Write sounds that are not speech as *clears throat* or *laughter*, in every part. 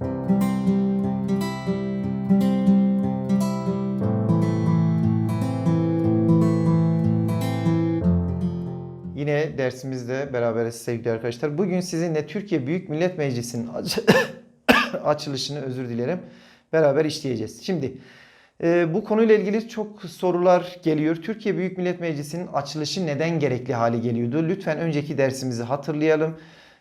Yine dersimizde beraberiz sevgili arkadaşlar. Bugün sizinle Türkiye Büyük Millet Meclisi'nin aç- *coughs* açılışını özür dilerim beraber işleyeceğiz. Şimdi e, bu konuyla ilgili çok sorular geliyor. Türkiye Büyük Millet Meclisi'nin açılışı neden gerekli hale geliyordu? Lütfen önceki dersimizi hatırlayalım.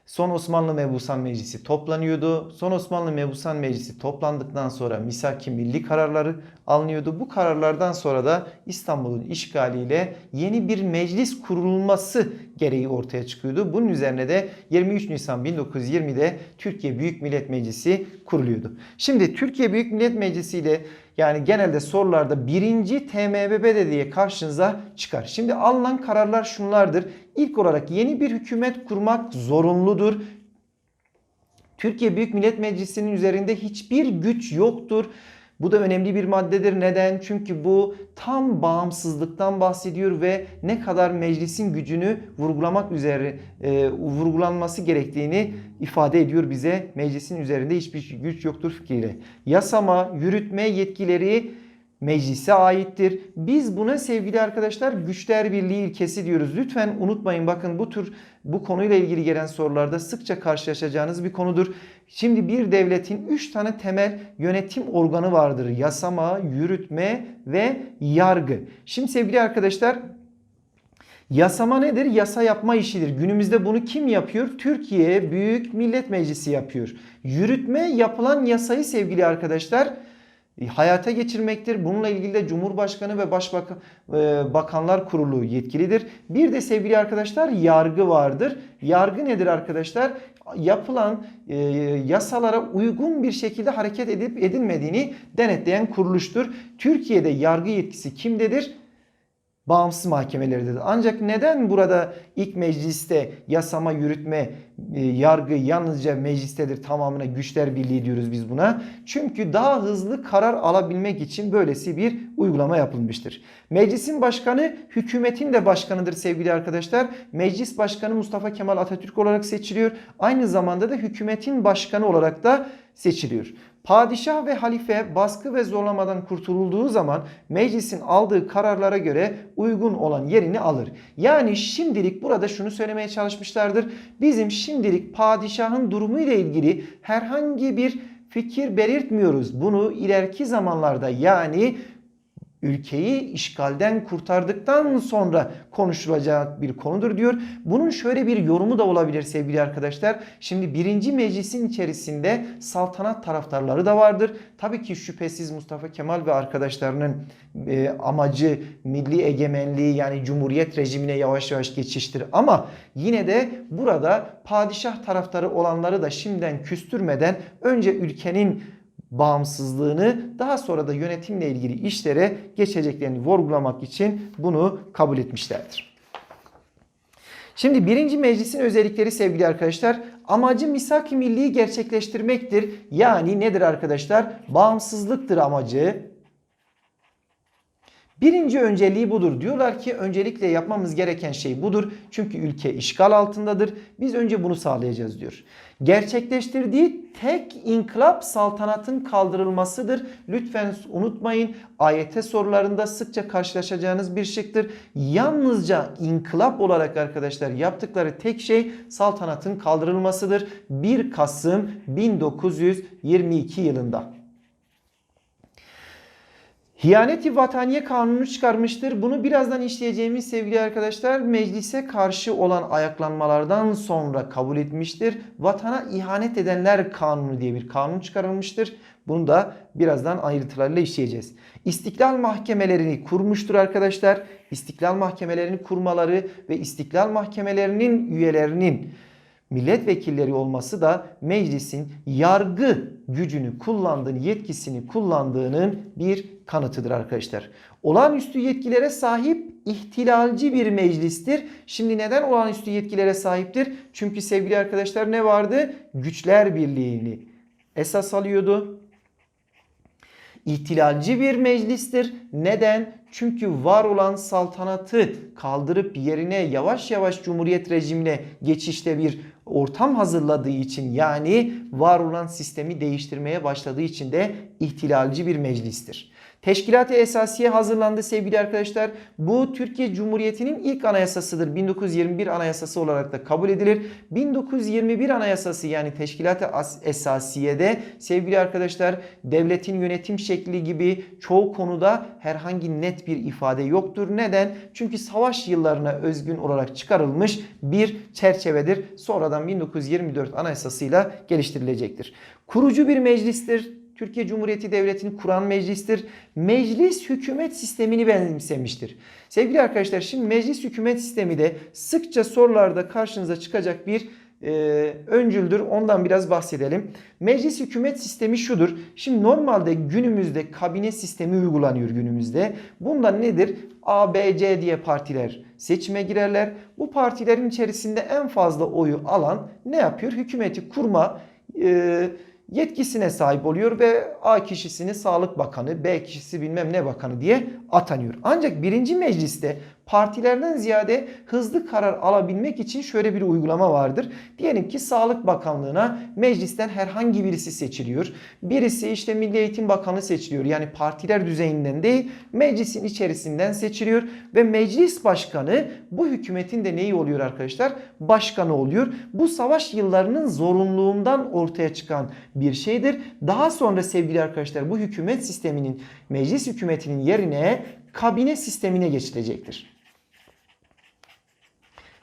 Son Osmanlı Mebusan Meclisi toplanıyordu. Son Osmanlı Mebusan Meclisi toplandıktan sonra misaki milli kararları alınıyordu. Bu kararlardan sonra da İstanbul'un işgaliyle yeni bir meclis kurulması gereği ortaya çıkıyordu. Bunun üzerine de 23 Nisan 1920'de Türkiye Büyük Millet Meclisi kuruluyordu. Şimdi Türkiye Büyük Millet Meclisi ile yani genelde sorularda birinci TMBB diye karşınıza çıkar. Şimdi alınan kararlar şunlardır. İlk olarak yeni bir hükümet kurmak zorunludur. Türkiye Büyük Millet Meclisi'nin üzerinde hiçbir güç yoktur. Bu da önemli bir maddedir. Neden? Çünkü bu tam bağımsızlıktan bahsediyor ve ne kadar meclisin gücünü vurgulamak üzere e, vurgulanması gerektiğini ifade ediyor bize. Meclisin üzerinde hiçbir güç yoktur fikriyle. Yasama, yürütme yetkileri meclise aittir. Biz buna sevgili arkadaşlar güçler birliği ilkesi diyoruz. Lütfen unutmayın bakın bu tür bu konuyla ilgili gelen sorularda sıkça karşılaşacağınız bir konudur. Şimdi bir devletin 3 tane temel yönetim organı vardır. Yasama, yürütme ve yargı. Şimdi sevgili arkadaşlar Yasama nedir? Yasa yapma işidir. Günümüzde bunu kim yapıyor? Türkiye Büyük Millet Meclisi yapıyor. Yürütme yapılan yasayı sevgili arkadaşlar hayata geçirmektir. Bununla ilgili de Cumhurbaşkanı ve Başbakan e, Bakanlar Kurulu yetkilidir. Bir de sevgili arkadaşlar yargı vardır. Yargı nedir arkadaşlar? Yapılan e, yasalara uygun bir şekilde hareket edip edilmediğini denetleyen kuruluştur. Türkiye'de yargı yetkisi kimdedir? Bağımsız mahkemeleridir. Ancak neden burada ilk mecliste yasama, yürütme, e, yargı yalnızca meclistedir tamamına güçler birliği diyoruz biz buna. Çünkü daha hızlı karar alabilmek için böylesi bir uygulama yapılmıştır. Meclisin başkanı hükümetin de başkanıdır sevgili arkadaşlar. Meclis başkanı Mustafa Kemal Atatürk olarak seçiliyor. Aynı zamanda da hükümetin başkanı olarak da seçiliyor. Padişah ve halife baskı ve zorlamadan kurtulduğu zaman meclisin aldığı kararlara göre uygun olan yerini alır. Yani şimdilik burada şunu söylemeye çalışmışlardır. Bizim şimdilik padişahın durumu ile ilgili herhangi bir fikir belirtmiyoruz. Bunu ileriki zamanlarda yani ülkeyi işgalden kurtardıktan sonra konuşulacak bir konudur diyor. Bunun şöyle bir yorumu da olabilir sevgili arkadaşlar. Şimdi birinci meclisin içerisinde saltanat taraftarları da vardır. Tabii ki şüphesiz Mustafa Kemal ve arkadaşlarının e, amacı milli egemenliği yani cumhuriyet rejimine yavaş yavaş geçiştir. Ama yine de burada padişah taraftarı olanları da şimdiden küstürmeden önce ülkenin bağımsızlığını daha sonra da yönetimle ilgili işlere geçeceklerini vurgulamak için bunu kabul etmişlerdir. Şimdi birinci meclisin özellikleri sevgili arkadaşlar amacı misak-ı milliyi gerçekleştirmektir. Yani nedir arkadaşlar? Bağımsızlıktır amacı. Birinci önceliği budur. Diyorlar ki öncelikle yapmamız gereken şey budur. Çünkü ülke işgal altındadır. Biz önce bunu sağlayacağız diyor. Gerçekleştirdiği tek inkılap saltanatın kaldırılmasıdır. Lütfen unutmayın AYT sorularında sıkça karşılaşacağınız bir şıktır. Yalnızca inkılap olarak arkadaşlar yaptıkları tek şey saltanatın kaldırılmasıdır. 1 Kasım 1922 yılında. Hiyaneti Vataniye Kanunu çıkarmıştır. Bunu birazdan işleyeceğimiz sevgili arkadaşlar meclise karşı olan ayaklanmalardan sonra kabul etmiştir. Vatana ihanet edenler kanunu diye bir kanun çıkarılmıştır. Bunu da birazdan ayrıntılarıyla işleyeceğiz. İstiklal mahkemelerini kurmuştur arkadaşlar. İstiklal mahkemelerini kurmaları ve istiklal mahkemelerinin üyelerinin milletvekilleri olması da meclisin yargı gücünü kullandığını, yetkisini kullandığının bir kanıtıdır arkadaşlar. Olağanüstü yetkilere sahip ihtilalci bir meclistir. Şimdi neden olağanüstü yetkilere sahiptir? Çünkü sevgili arkadaşlar ne vardı? Güçler birliğini esas alıyordu. İhtilalci bir meclistir. Neden? Çünkü var olan saltanatı kaldırıp yerine yavaş yavaş cumhuriyet rejimine geçişte bir ortam hazırladığı için yani var olan sistemi değiştirmeye başladığı için de ihtilalci bir meclistir. Teşkilat-ı Esasiye hazırlandı sevgili arkadaşlar. Bu Türkiye Cumhuriyeti'nin ilk anayasasıdır. 1921 anayasası olarak da kabul edilir. 1921 anayasası yani Teşkilat-ı Esasiye'de sevgili arkadaşlar devletin yönetim şekli gibi çoğu konuda herhangi net bir ifade yoktur. Neden? Çünkü savaş yıllarına özgün olarak çıkarılmış bir çerçevedir. Sonradan 1924 anayasasıyla geliştirilecektir. Kurucu bir meclistir. Türkiye Cumhuriyeti Devleti'ni kuran meclistir. Meclis hükümet sistemini benimsemiştir. Sevgili arkadaşlar şimdi meclis hükümet sistemi de sıkça sorularda karşınıza çıkacak bir e, öncüldür. Ondan biraz bahsedelim. Meclis hükümet sistemi şudur. Şimdi normalde günümüzde kabine sistemi uygulanıyor günümüzde. Bunda nedir? A, B, C diye partiler seçime girerler. Bu partilerin içerisinde en fazla oyu alan ne yapıyor? Hükümeti kurma e, yetkisine sahip oluyor ve A kişisini Sağlık Bakanı, B kişisi bilmem ne bakanı diye atanıyor. Ancak birinci mecliste partilerden ziyade hızlı karar alabilmek için şöyle bir uygulama vardır. Diyelim ki Sağlık Bakanlığı'na meclisten herhangi birisi seçiliyor. Birisi işte Milli Eğitim Bakanı seçiliyor. Yani partiler düzeyinden değil meclisin içerisinden seçiliyor ve meclis başkanı bu hükümetin de neyi oluyor arkadaşlar? Başkanı oluyor. Bu savaş yıllarının zorunluluğundan ortaya çıkan bir şeydir. Daha sonra sevgili arkadaşlar bu hükümet sisteminin meclis hükümetinin yerine kabine sistemine geçilecektir.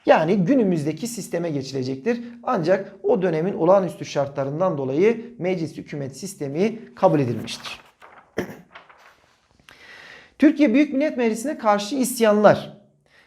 Yani günümüzdeki sisteme geçilecektir. Ancak o dönemin olağanüstü şartlarından dolayı meclis hükümet sistemi kabul edilmiştir. *clears throat* Türkiye Büyük Millet Meclisi'ne karşı isyanlar.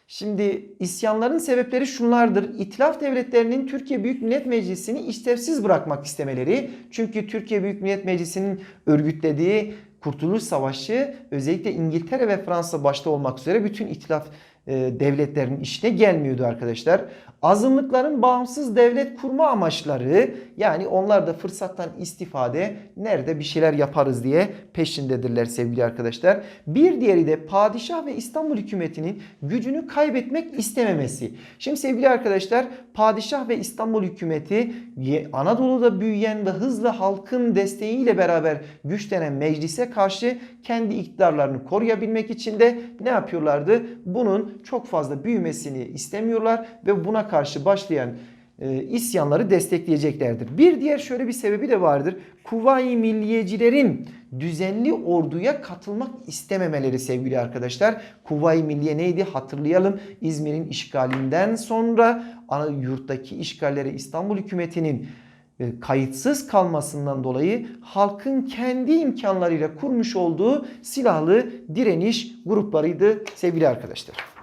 Şimdi isyanların sebepleri şunlardır. İtilaf devletlerinin Türkiye Büyük Millet Meclisi'ni işlevsiz bırakmak istemeleri. Çünkü Türkiye Büyük Millet Meclisi'nin örgütlediği Kurtuluş Savaşı özellikle İngiltere ve Fransa başta olmak üzere bütün itilaf devletlerin işine gelmiyordu arkadaşlar. Azınlıkların bağımsız devlet kurma amaçları yani onlar da fırsattan istifade nerede bir şeyler yaparız diye peşindedirler sevgili arkadaşlar. Bir diğeri de padişah ve İstanbul hükümetinin gücünü kaybetmek istememesi. Şimdi sevgili arkadaşlar padişah ve İstanbul hükümeti Anadolu'da büyüyen ve hızlı halkın desteğiyle beraber güçlenen meclise karşı kendi iktidarlarını koruyabilmek için de ne yapıyorlardı? Bunun çok fazla büyümesini istemiyorlar ve buna karşı başlayan e, isyanları destekleyeceklerdir. Bir diğer şöyle bir sebebi de vardır. Kuvayi milliyecilerin düzenli orduya katılmak istememeleri sevgili arkadaşlar. Kuvayi Milliye neydi hatırlayalım. İzmir'in işgalinden sonra yurttaki işgalleri İstanbul hükümetinin e, kayıtsız kalmasından dolayı halkın kendi imkanlarıyla kurmuş olduğu silahlı direniş gruplarıydı sevgili arkadaşlar.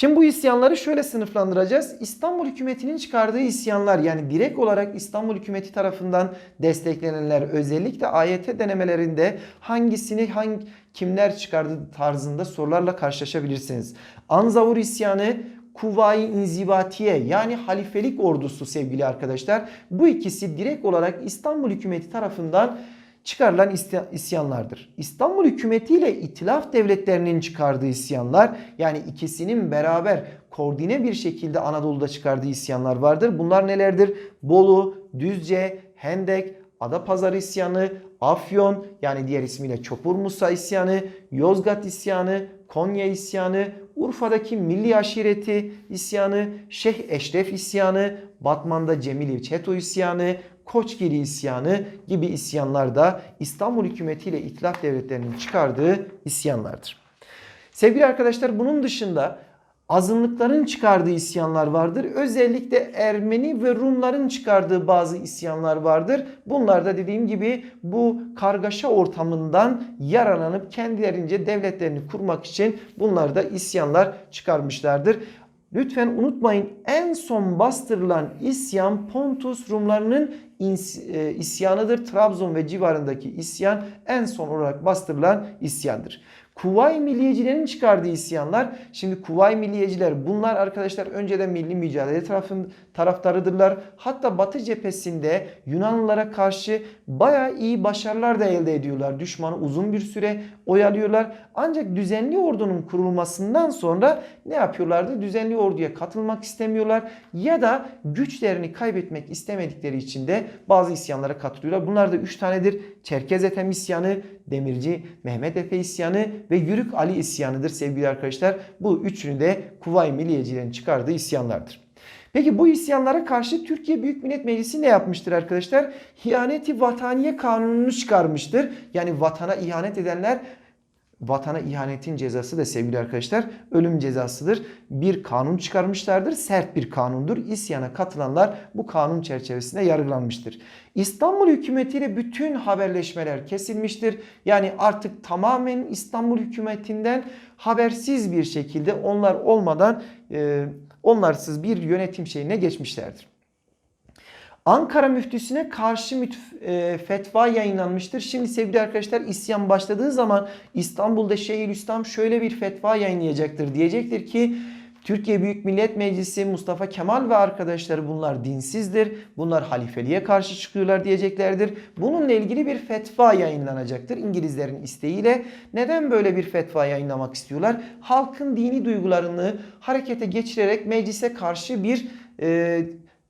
Şimdi bu isyanları şöyle sınıflandıracağız. İstanbul hükümetinin çıkardığı isyanlar yani direkt olarak İstanbul hükümeti tarafından desteklenenler özellikle AYT denemelerinde hangisini hangi kimler çıkardı tarzında sorularla karşılaşabilirsiniz. Anzavur isyanı Kuvayi İnzibatiye yani halifelik ordusu sevgili arkadaşlar. Bu ikisi direkt olarak İstanbul hükümeti tarafından çıkarılan isyanlardır. İstanbul hükümeti ile itilaf devletlerinin çıkardığı isyanlar yani ikisinin beraber koordine bir şekilde Anadolu'da çıkardığı isyanlar vardır. Bunlar nelerdir? Bolu, Düzce, Hendek, Adapazarı isyanı, Afyon yani diğer ismiyle Çopur Musa isyanı, Yozgat isyanı, Konya isyanı, Urfa'daki Milli Aşireti isyanı, Şeyh Eşref isyanı, Batman'da Cemil Çeto isyanı, Koçgiri isyanı gibi isyanlar da İstanbul hükümeti ile itilaf devletlerinin çıkardığı isyanlardır. Sevgili arkadaşlar bunun dışında azınlıkların çıkardığı isyanlar vardır. Özellikle Ermeni ve Rumların çıkardığı bazı isyanlar vardır. Bunlar da dediğim gibi bu kargaşa ortamından yararlanıp kendilerince devletlerini kurmak için bunlar da isyanlar çıkarmışlardır. Lütfen unutmayın en son bastırılan isyan Pontus Rumlarının e, isyanıdır. Trabzon ve civarındaki isyan en son olarak bastırılan isyandır. Kuvayi Milliyecilerin çıkardığı isyanlar. Şimdi Kuvayi Milliyeciler bunlar arkadaşlar önceden milli mücadele tarafın, taraftarıdırlar. Hatta Batı cephesinde Yunanlılara karşı bayağı iyi başarılar da elde ediyorlar. Düşmanı uzun bir süre oyalıyorlar. Ancak düzenli ordunun kurulmasından sonra ne yapıyorlardı? Düzenli orduya katılmak istemiyorlar ya da güçlerini kaybetmek istemedikleri için de bazı isyanlara katılıyorlar. Bunlar da 3 tanedir. Çerkez Ethem isyanı, Demirci Mehmet Efe isyanı ve Yürük Ali isyanıdır sevgili arkadaşlar. Bu üçünü de Kuvayi Milliyecilerin çıkardığı isyanlardır. Peki bu isyanlara karşı Türkiye Büyük Millet Meclisi ne yapmıştır arkadaşlar? Hiyaneti vataniye kanununu çıkarmıştır. Yani vatana ihanet edenler vatana ihanetin cezası da sevgili arkadaşlar ölüm cezasıdır. Bir kanun çıkarmışlardır. Sert bir kanundur. İsyana katılanlar bu kanun çerçevesinde yargılanmıştır. İstanbul hükümetiyle bütün haberleşmeler kesilmiştir. Yani artık tamamen İstanbul hükümetinden habersiz bir şekilde onlar olmadan e, onlarsız bir yönetim şeyine geçmişlerdir. Ankara müftüsüne karşı mütf- e, fetva yayınlanmıştır. Şimdi sevgili arkadaşlar isyan başladığı zaman İstanbul'da Şeyhülislam şöyle bir fetva yayınlayacaktır. Diyecektir ki Türkiye Büyük Millet Meclisi Mustafa Kemal ve arkadaşları bunlar dinsizdir. Bunlar halifeliğe karşı çıkıyorlar diyeceklerdir. Bununla ilgili bir fetva yayınlanacaktır İngilizlerin isteğiyle. Neden böyle bir fetva yayınlamak istiyorlar? Halkın dini duygularını harekete geçirerek meclise karşı bir e,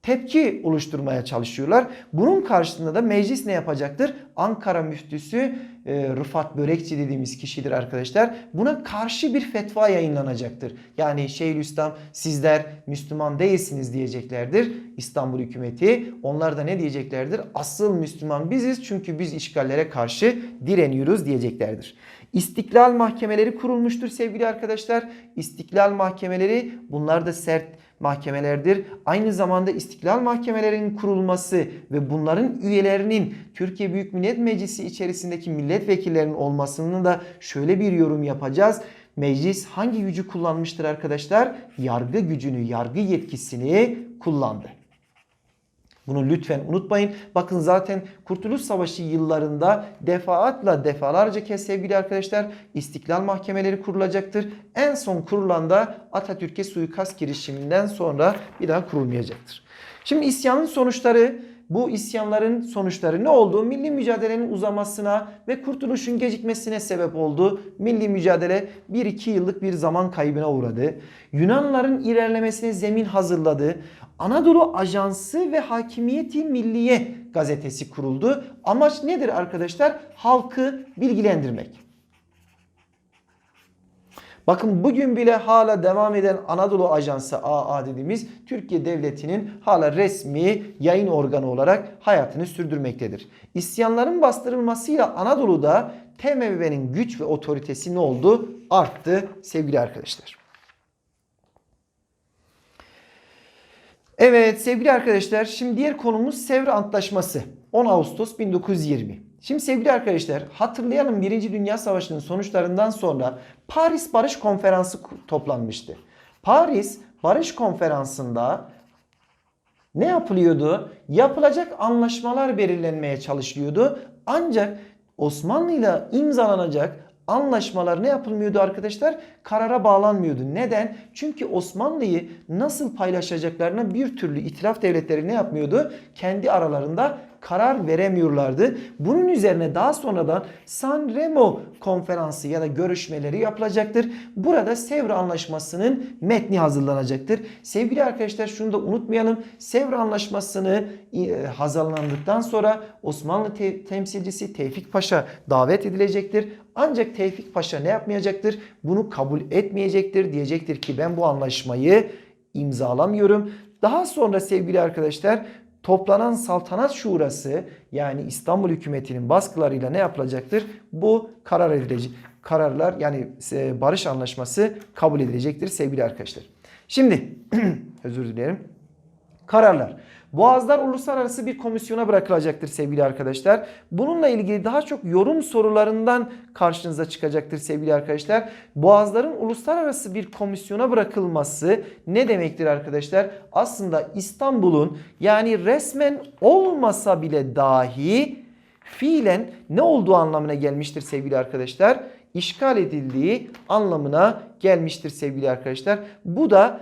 tepki oluşturmaya çalışıyorlar. Bunun karşısında da meclis ne yapacaktır? Ankara müftüsü e, Rıfat Börekçi dediğimiz kişidir arkadaşlar. Buna karşı bir fetva yayınlanacaktır. Yani Şeyhülislam sizler Müslüman değilsiniz diyeceklerdir. İstanbul hükümeti onlar da ne diyeceklerdir? Asıl Müslüman biziz çünkü biz işgallere karşı direniyoruz diyeceklerdir. İstiklal mahkemeleri kurulmuştur sevgili arkadaşlar. İstiklal mahkemeleri bunlar da sert mahkemelerdir. Aynı zamanda istiklal mahkemelerinin kurulması ve bunların üyelerinin Türkiye Büyük Millet Meclisi içerisindeki milletvekillerinin olmasını da şöyle bir yorum yapacağız. Meclis hangi gücü kullanmıştır arkadaşlar? Yargı gücünü, yargı yetkisini kullandı. Bunu lütfen unutmayın. Bakın zaten Kurtuluş Savaşı yıllarında defaatla defalarca kez sevgili arkadaşlar istiklal mahkemeleri kurulacaktır. En son kurulan da Atatürk'e suikast girişiminden sonra bir daha kurulmayacaktır. Şimdi isyanın sonuçları bu isyanların sonuçları ne oldu? Milli mücadelenin uzamasına ve kurtuluşun gecikmesine sebep oldu. Milli mücadele 1-2 yıllık bir zaman kaybına uğradı. Yunanların ilerlemesine zemin hazırladı. Anadolu Ajansı ve Hakimiyeti Milliye gazetesi kuruldu. Amaç nedir arkadaşlar? Halkı bilgilendirmek. Bakın bugün bile hala devam eden Anadolu Ajansı AA dediğimiz Türkiye Devleti'nin hala resmi yayın organı olarak hayatını sürdürmektedir. İsyanların bastırılmasıyla Anadolu'da TMV'nin güç ve otoritesi ne oldu? Arttı sevgili arkadaşlar. Evet sevgili arkadaşlar şimdi diğer konumuz Sevr Antlaşması 10 Ağustos 1920. Şimdi sevgili arkadaşlar hatırlayalım 1. Dünya Savaşı'nın sonuçlarından sonra Paris Barış Konferansı toplanmıştı. Paris Barış Konferansı'nda ne yapılıyordu? Yapılacak anlaşmalar belirlenmeye çalışılıyordu. Ancak Osmanlı ile imzalanacak anlaşmalar ne yapılmıyordu arkadaşlar? Karara bağlanmıyordu. Neden? Çünkü Osmanlı'yı nasıl paylaşacaklarına bir türlü itilaf devletleri ne yapmıyordu? Kendi aralarında karar veremiyorlardı. Bunun üzerine daha sonradan San Remo konferansı ya da görüşmeleri yapılacaktır. Burada Sevr Anlaşması'nın metni hazırlanacaktır. Sevgili arkadaşlar şunu da unutmayalım. Sevr Anlaşması'nı e, hazırlandıktan sonra Osmanlı te- temsilcisi Tevfik Paşa davet edilecektir. Ancak Tevfik Paşa ne yapmayacaktır? Bunu kabul etmeyecektir. Diyecektir ki ben bu anlaşmayı imzalamıyorum. Daha sonra sevgili arkadaşlar toplanan saltanat şurası yani İstanbul hükümetinin baskılarıyla ne yapılacaktır? Bu karar edilecek. Kararlar yani e, barış anlaşması kabul edilecektir sevgili arkadaşlar. Şimdi *clears throat* özür dilerim. Kararlar. Boğazlar uluslararası bir komisyona bırakılacaktır sevgili arkadaşlar. Bununla ilgili daha çok yorum sorularından karşınıza çıkacaktır sevgili arkadaşlar. Boğazların uluslararası bir komisyona bırakılması ne demektir arkadaşlar? Aslında İstanbul'un yani resmen olmasa bile dahi fiilen ne olduğu anlamına gelmiştir sevgili arkadaşlar. işgal edildiği anlamına gelmiştir sevgili arkadaşlar. Bu da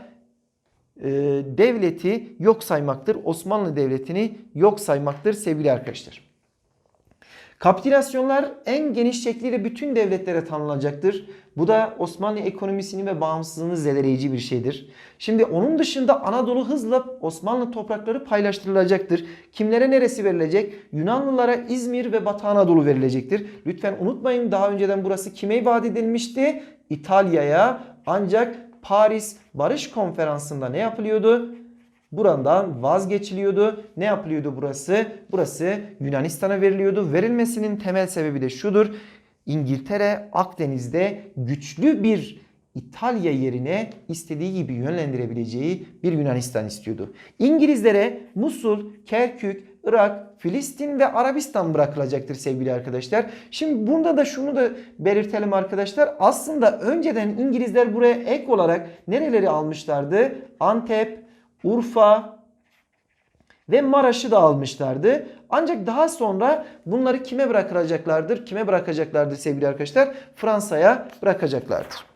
e, devleti yok saymaktır. Osmanlı Devleti'ni yok saymaktır sevgili arkadaşlar. Kapitülasyonlar en geniş şekliyle bütün devletlere tanınacaktır. Bu da Osmanlı ekonomisini ve bağımsızlığını zedeleyici bir şeydir. Şimdi onun dışında Anadolu hızla Osmanlı toprakları paylaştırılacaktır. Kimlere neresi verilecek? Yunanlılara İzmir ve Batı Anadolu verilecektir. Lütfen unutmayın daha önceden burası kime vaat edilmişti? İtalya'ya ancak Paris Barış Konferansı'nda ne yapılıyordu? Buradan vazgeçiliyordu. Ne yapılıyordu burası? Burası Yunanistan'a veriliyordu. Verilmesinin temel sebebi de şudur. İngiltere Akdeniz'de güçlü bir İtalya yerine istediği gibi yönlendirebileceği bir Yunanistan istiyordu. İngilizlere Musul, Kerkük, Irak, Filistin ve Arabistan bırakılacaktır sevgili arkadaşlar. Şimdi bunda da şunu da belirtelim arkadaşlar. Aslında önceden İngilizler buraya ek olarak nereleri almışlardı? Antep, Urfa ve Maraş'ı da almışlardı. Ancak daha sonra bunları kime bırakacaklardır? Kime bırakacaklardır sevgili arkadaşlar? Fransa'ya bırakacaklardır.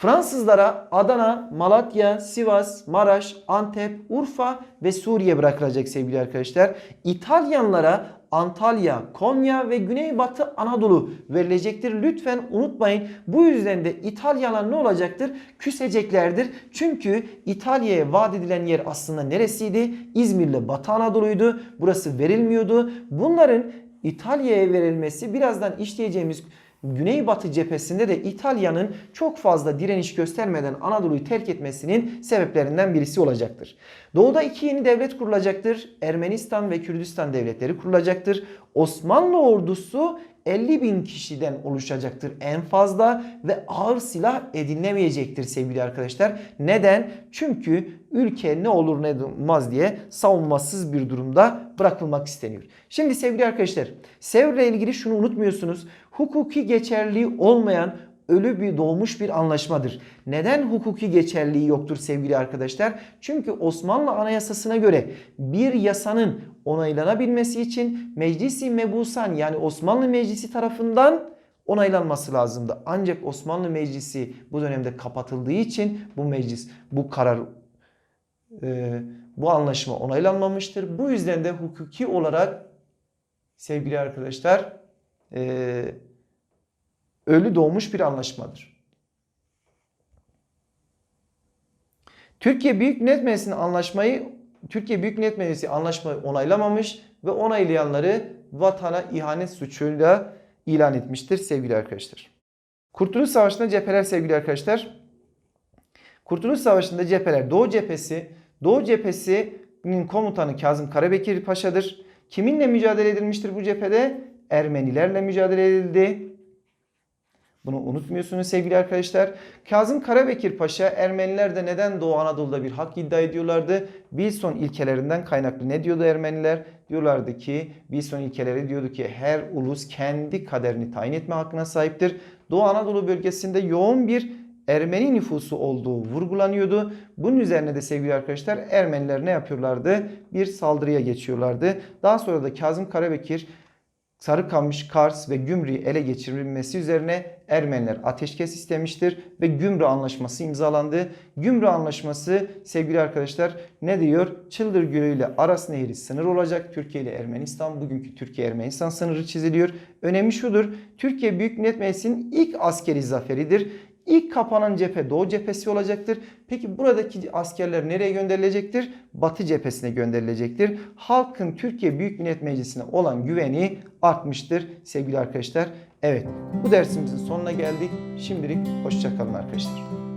Fransızlara Adana, Malatya, Sivas, Maraş, Antep, Urfa ve Suriye bırakılacak sevgili arkadaşlar. İtalyanlara Antalya, Konya ve Güneybatı Anadolu verilecektir. Lütfen unutmayın. Bu yüzden de İtalyanlar ne olacaktır? Küseceklerdir. Çünkü İtalya'ya vaat edilen yer aslında neresiydi? İzmir'le Batı Anadolu'ydu. Burası verilmiyordu. Bunların İtalya'ya verilmesi birazdan işleyeceğimiz Güneybatı cephesinde de İtalya'nın çok fazla direniş göstermeden Anadolu'yu terk etmesinin sebeplerinden birisi olacaktır. Doğuda iki yeni devlet kurulacaktır. Ermenistan ve Kürdistan devletleri kurulacaktır. Osmanlı ordusu 50 bin kişiden oluşacaktır en fazla ve ağır silah edinilemeyecektir sevgili arkadaşlar. Neden? Çünkü ülke ne olur ne olmaz diye savunmasız bir durumda bırakılmak isteniyor. Şimdi sevgili arkadaşlar Sevr'le ilgili şunu unutmuyorsunuz. Hukuki geçerliği olmayan ölü bir doğmuş bir anlaşmadır. Neden hukuki geçerliği yoktur sevgili arkadaşlar? Çünkü Osmanlı Anayasası'na göre bir yasanın onaylanabilmesi için Meclisi Mebusan yani Osmanlı Meclisi tarafından onaylanması lazımdı. Ancak Osmanlı Meclisi bu dönemde kapatıldığı için bu meclis bu karar e, bu anlaşma onaylanmamıştır. Bu yüzden de hukuki olarak sevgili arkadaşlar e, ölü doğmuş bir anlaşmadır. Türkiye Büyük Millet Meclisi'nin anlaşmayı Türkiye Büyük Millet Meclisi anlaşmayı onaylamamış ve onaylayanları vatana ihanet suçuyla ilan etmiştir sevgili arkadaşlar. Kurtuluş Savaşı'nda cepheler sevgili arkadaşlar. Kurtuluş Savaşı'nda cepheler Doğu cephesi, Doğu cephesinin komutanı Kazım Karabekir Paşa'dır. Kiminle mücadele edilmiştir bu cephede? Ermenilerle mücadele edildi. Bunu unutmuyorsunuz sevgili arkadaşlar. Kazım Karabekir Paşa Ermeniler de neden Doğu Anadolu'da bir hak iddia ediyorlardı? Wilson ilkelerinden kaynaklı ne diyordu Ermeniler? Diyorlardı ki Wilson ilkeleri diyordu ki her ulus kendi kaderini tayin etme hakkına sahiptir. Doğu Anadolu bölgesinde yoğun bir Ermeni nüfusu olduğu vurgulanıyordu. Bunun üzerine de sevgili arkadaşlar Ermeniler ne yapıyorlardı? Bir saldırıya geçiyorlardı. Daha sonra da Kazım Karabekir Sarıkamış, Kars ve Gümrü'yü ele geçirilmesi üzerine Ermeniler ateşkes istemiştir ve Gümrü Anlaşması imzalandı. Gümrü Anlaşması sevgili arkadaşlar ne diyor? Çıldır Gölü ile Aras Nehri sınır olacak. Türkiye ile Ermenistan bugünkü Türkiye-Ermenistan sınırı çiziliyor. Önemi şudur. Türkiye Büyük Millet Meclisi'nin ilk askeri zaferidir. İlk kapanan cephe Doğu cephesi olacaktır. Peki buradaki askerler nereye gönderilecektir? Batı cephesine gönderilecektir. Halkın Türkiye Büyük Millet Meclisi'ne olan güveni artmıştır sevgili arkadaşlar. Evet bu dersimizin sonuna geldik. Şimdilik hoşçakalın arkadaşlar.